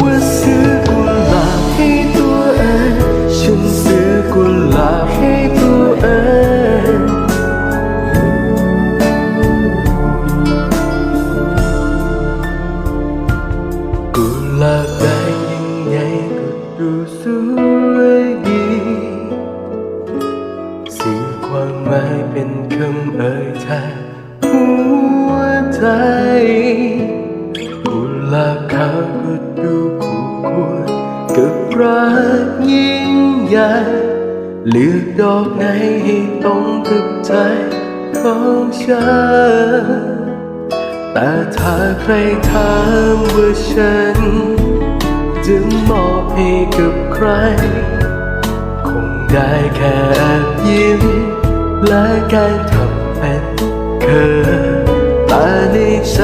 ว่าซื้กุหลาบให้ตัวเองฉันซื้อกุหลาบให้ตัวเองกุหลาบได้ยังไงก็ดูสวยดีสื่ความหมายเป็นคำเอ่ยแทน หัวใจกุหลาบขาวก็ดูคู่ควรกับรักยิ่งใหญ่เลือกดอกไหนให้ตรงกับใจของฉัน แต่ถ้าใครถามว่าฉัน จะมอบให้กับใคร คงได้แค่ยิ้มและการทำเป็น เคินแต่ในใจ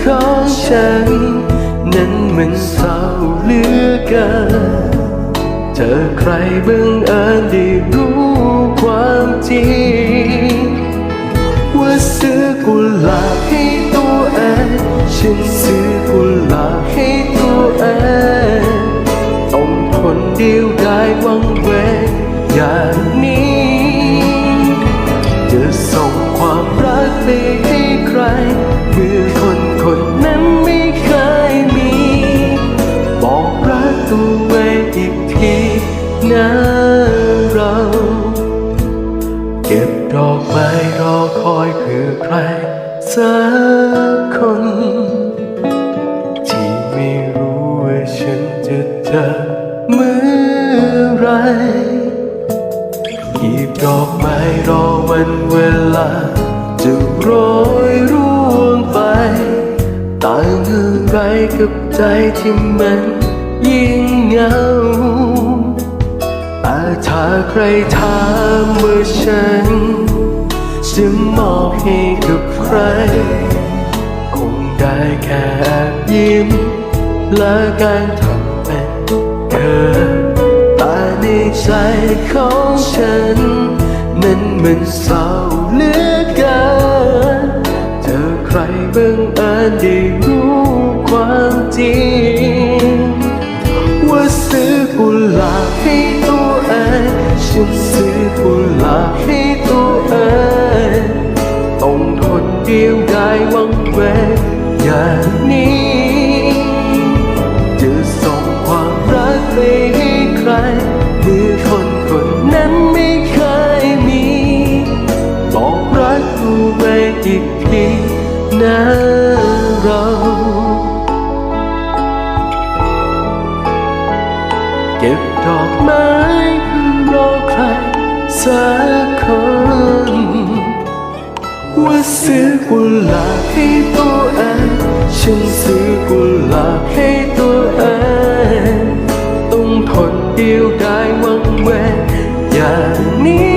ของฉัน นั้นมันเศร้าเหลือเกินเจอใครบังเอิญได้รู้ความจริง ว่าซื้อกุหลาบให้ตัวเองฉันซื้อกุหลาบให้ตัวเองต้องคนเดียวได้วังเวงอย่างนี้ นะเรา เก็บดอกไม้รอคอยเพื่อใครสักคน ที่ไม่รู้ว่าฉันจะเจอเมื่อไรหยิบดอกไม้รอวันเวลา จะโรยร่วงไปต่างอะไรกับใจที่มันยิ่งเหงา ถ้าใครถามว่าฉัน จะมอบให้กับใคร คงได้แค่ยิ้ม และการทำเป็นเกินแต่ในใจของฉัน นั้นมันเศร้าเหลือเกินเจอใครบังเอิญได้รู้ความจริง วังเวงอย่างนี้ จะส่งความรักไปให้ใครเมื่อคนคนนั้นไม่เคยมีบอกรักตัวเองอีกทีนะเราเก็บดอกไม้เพื่อรอใครสัก ลาบให้ตัวเองฉันซื้อกุหลาบให้ตัวเองต้องทนเดียวได้หวังเวงอย่างนี้